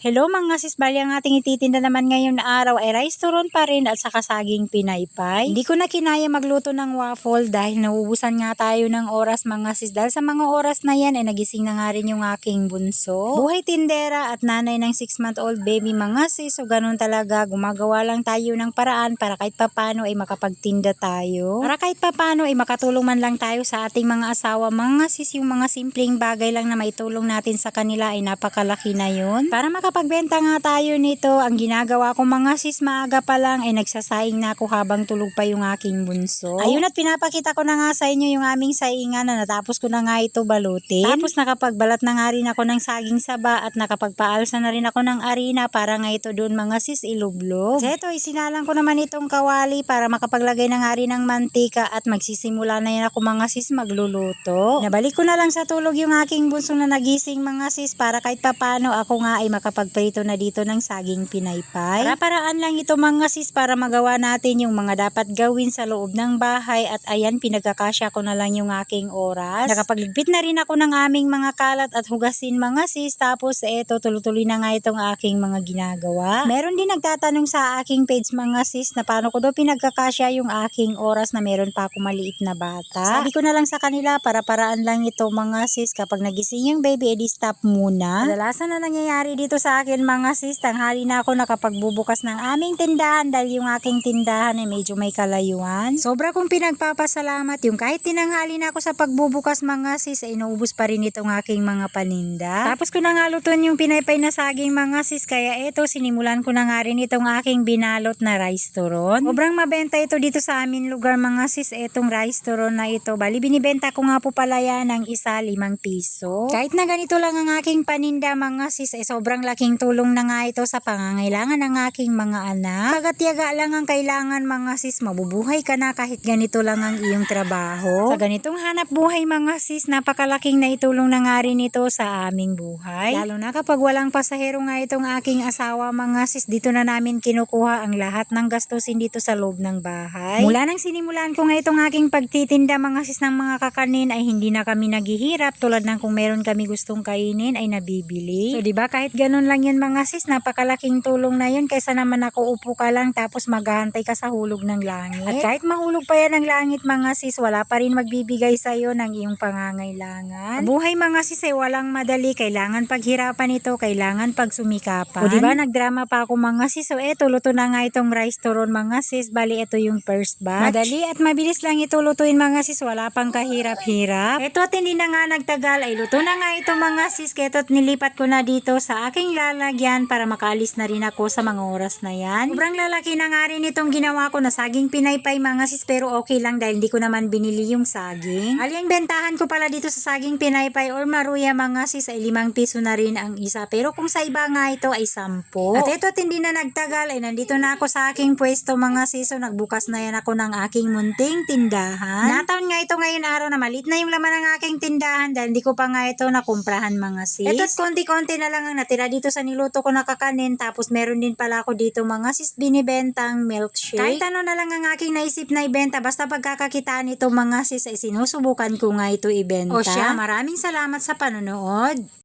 Hello mga sis, bali ang ating ititinda naman ngayon na araw ay rice turon pa rin at saka saging pinaypay. Hindi ko na kinaya magluto ng waffle dahil nauubusan nga tayo ng oras mga sis. Dahil sa mga oras na yan ay nagising na nga rin yung aking bunso. Buhay tindera at nanay ng 6 month old baby mga sis. So ganun talaga, gumagawa lang tayo ng paraan para kahit papano ay makapagtinda tayo. Para kahit papano ay makatulong man lang tayo sa ating mga asawa mga sis. Yung mga simpleng bagay lang na maitulong natin sa kanila ay napakalaki na yun. Para makapagbenta nga tayo nito, ang ginagawa ko mga sis maaga pa lang ay nagsasaing na ako habang tulog pa yung aking bunso. Ayun at pinapakita ko na nga sa inyo yung aming saingan na natapos ko na nga ito balutin. Tapos nakapagbalat na nga rin ako ng saging saba at nakapagpaalsa na rin ako ng arena para nga ito doon mga sis ilublog. So ito, isinalang ko naman itong kawali para makapaglagay na nga rin ng mantika at magsisimula na yan ako mga sis magluluto. Nabalik ko na lang sa tulog yung aking bunso na nagising mga sis para kahit papano ako nga ay makapagprito na dito ng saging pinaypay. Para paraan lang ito mga sis para magawa natin yung mga dapat gawin sa loob ng bahay at ayan pinagkakasya ko na lang yung aking oras. Nakapagligpit na rin ako ng aming mga kalat at hugasin mga sis tapos eto tuloy-tuloy na nga itong aking mga ginagawa. Meron din nagtatanong sa aking page mga sis na paano ko daw pinagkakasya yung aking oras na meron pa ako maliit na bata. Sabi ko na lang sa kanila para paraan lang ito mga sis kapag nagising yung baby edi stop muna. Kadalasan na nangyayari dito sa akin mga sis tanghali na ako nakapagbubukas ng aming tindahan dahil yung aking tindahan ay medyo may kalayuan. Sobra kong pinagpapasalamat yung kahit tinanghali na ako sa pagbubukas mga sis ay inuubos pa rin itong aking mga paninda. Tapos ko na nga lutuin yung pinaypay na saging mga sis kaya eto sinimulan ko na nga rin itong aking binalot na rice turon. Sobrang mabenta ito dito sa amin lugar mga sis etong rice turon na ito. Bali binibenta ko nga po pala yan ng isa limang piso. Kahit na ganito lang ang aking paninda mga sis ay sobrang laking tulong na nga ito sa pangangailangan ng aking mga anak. Pagatiyaga lang ang kailangan mga sis mabubuhay ka na kahit ganito lang ang iyong trabaho. Sa ganitong hanap buhay mga sis napakalaking naitulong na nga rin ito sa aming buhay. Lalo na kapag walang pasahero nga itong aking asawa mga sis dito na namin kinukuha ang lahat ng gastusin dito sa loob ng bahay. Mula nang sinimulan ko nga itong aking pagtitinda mga sis ng mga kakanin ay hindi na kami naghihirap tulad ng kung meron kami gustong kainin ay nabibili. So ba kahit ganun lang yan mga sis napakalaking tulong na yun kaysa naman ako upo ka lang tapos maghahantay ka sa hulog ng langit. At kahit mahulog pa yan ng langit mga sis wala pa rin magbibigay sa iyo ng iyong pangangailangan. Buhay mga sis ay walang madali kailangan paghirapan ito kailangan pagsumikapan. O 'di ba nagdrama pa ako mga sis so eto luto na nga itong rice turon mga sis bali ito yung first batch. Madali at mabilis lang ito lutuin mga sis wala pang kahirap-hirap. Ito at hindi na nga nagtagal ay luto na nga ito mga sis kaya ito't nilipat ko na dito sa aking lalagyan para makaalis na rin ako sa mga oras na yan. Sobrang lalaki na nga rin itong ginawa ko na saging pinaypay mga sis pero okay lang dahil di ko naman binili yung saging. Ali ang bentahan ko pala dito sa saging pinaypay or maruya mga sis ay limang piso na rin ang isa pero kung sa iba nga ito ay sampo. At ito at hindi na nagtagal ay nandito na ako sa aking pwesto mga sis so nagbukas na yan ako ng aking munting tindahan. Nataon nga ito ngayon araw na malit na yung laman ng aking tindahan dahil di ko pa nga ito nakumprahan mga sis. Ito at konti-konti na lang ang natira dito sa niluto ko na kakanin tapos meron din pala ako dito mga sis binibentang milkshake. Kahit ano na lang ang aking naisip na ibenta basta pagkakakitaan nito mga sis ay sinusubukan ko nga ito ibenta. O siya, maraming salamat sa panonood.